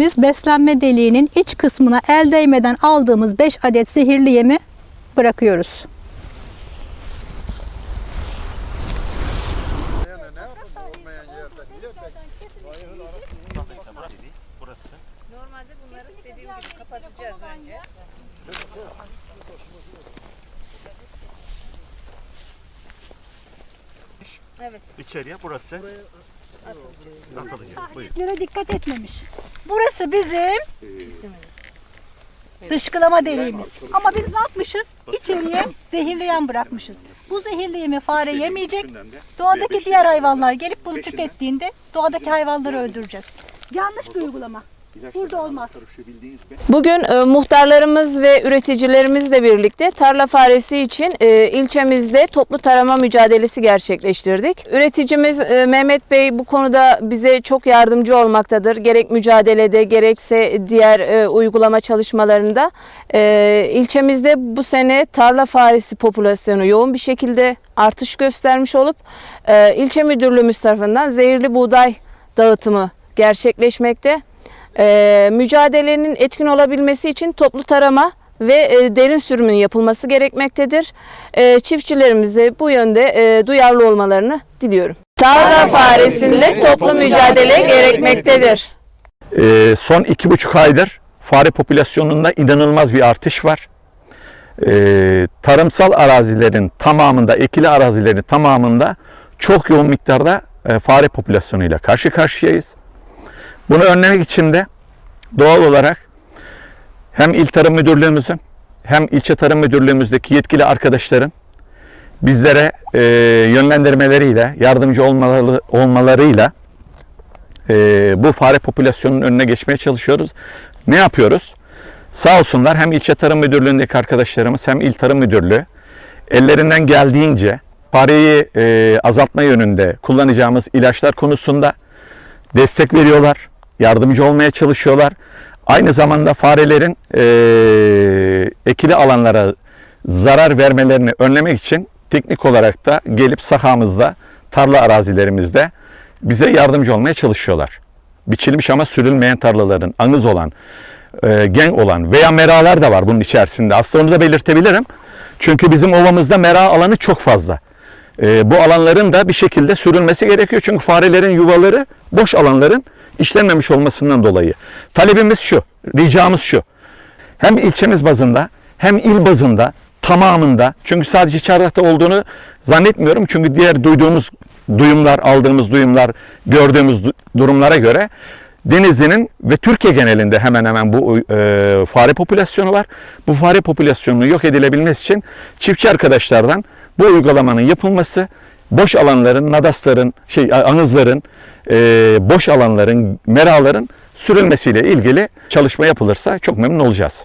Biz beslenme deliğinin iç kısmına el değmeden aldığımız 5 adet zehirli yemi bırakıyoruz. Normalde bunları dediğim gibi kapatacağız önce. Evet. İçeriye burası atılacak. Buyur. Lere dikkat etmemiş. Burası bizim dışkılama deliğimiz. Ama biz ne yapmışız? İçeriye zehirli yem bırakmışız. Bu zehirli yemi fare yemeyecek. Doğadaki diğer hayvanlar gelip bunu tükettiğinde doğadaki hayvanları öldüreceğiz. Yanlış bir uygulama. Burada olmaz. Bugün e, muhtarlarımız ve üreticilerimizle birlikte tarla faresi için e, ilçemizde toplu tarama mücadelesi gerçekleştirdik. Üreticimiz e, Mehmet Bey bu konuda bize çok yardımcı olmaktadır. Gerek mücadelede gerekse diğer e, uygulama çalışmalarında. E, ilçemizde bu sene tarla faresi popülasyonu yoğun bir şekilde artış göstermiş olup e, ilçe müdürlüğümüz tarafından zehirli buğday dağıtımı gerçekleşmekte. Ee, mücadelenin etkin olabilmesi için toplu tarama ve e, derin sürümün yapılması gerekmektedir. Ee, çiftçilerimize bu yönde e, duyarlı olmalarını diliyorum. Tarla faresinde toplu mücadele gerekmektedir. Ee, son iki buçuk aydır fare popülasyonunda inanılmaz bir artış var. Ee, tarımsal arazilerin tamamında, ekili arazilerin tamamında çok yoğun miktarda e, fare popülasyonuyla karşı karşıyayız. Bunu önlemek için de doğal olarak hem İl Tarım Müdürlüğümüzün hem ilçe tarım müdürlüğümüzdeki yetkili arkadaşların bizlere e, yönlendirmeleriyle, yardımcı olmaları, olmalarıyla e, bu fare popülasyonunun önüne geçmeye çalışıyoruz. Ne yapıyoruz? Sağ olsunlar hem ilçe tarım müdürlüğündeki arkadaşlarımız hem il tarım müdürlüğü ellerinden geldiğince fareyi e, azaltma yönünde kullanacağımız ilaçlar konusunda destek veriyorlar, yardımcı olmaya çalışıyorlar. Aynı zamanda farelerin e, ekili alanlara zarar vermelerini önlemek için teknik olarak da gelip sahamızda, tarla arazilerimizde bize yardımcı olmaya çalışıyorlar. Biçilmiş ama sürülmeyen tarlaların, anız olan, e, gen olan veya meralar da var bunun içerisinde. Aslında onu da belirtebilirim. Çünkü bizim ovamızda mera alanı çok fazla. E, bu alanların da bir şekilde sürülmesi gerekiyor. Çünkü farelerin yuvaları boş alanların işlenmemiş olmasından dolayı. Talebimiz şu, ricamız şu. Hem ilçemiz bazında hem il bazında tamamında çünkü sadece Çardak'ta olduğunu zannetmiyorum. Çünkü diğer duyduğumuz duyumlar, aldığımız duyumlar, gördüğümüz du- durumlara göre Denizli'nin ve Türkiye genelinde hemen hemen bu e, fare popülasyonu var. Bu fare popülasyonunu yok edilebilmesi için çiftçi arkadaşlardan bu uygulamanın yapılması, boş alanların, nadasların, şey anızların, e, boş alanların, meraların sürülmesiyle ilgili çalışma yapılırsa çok memnun olacağız.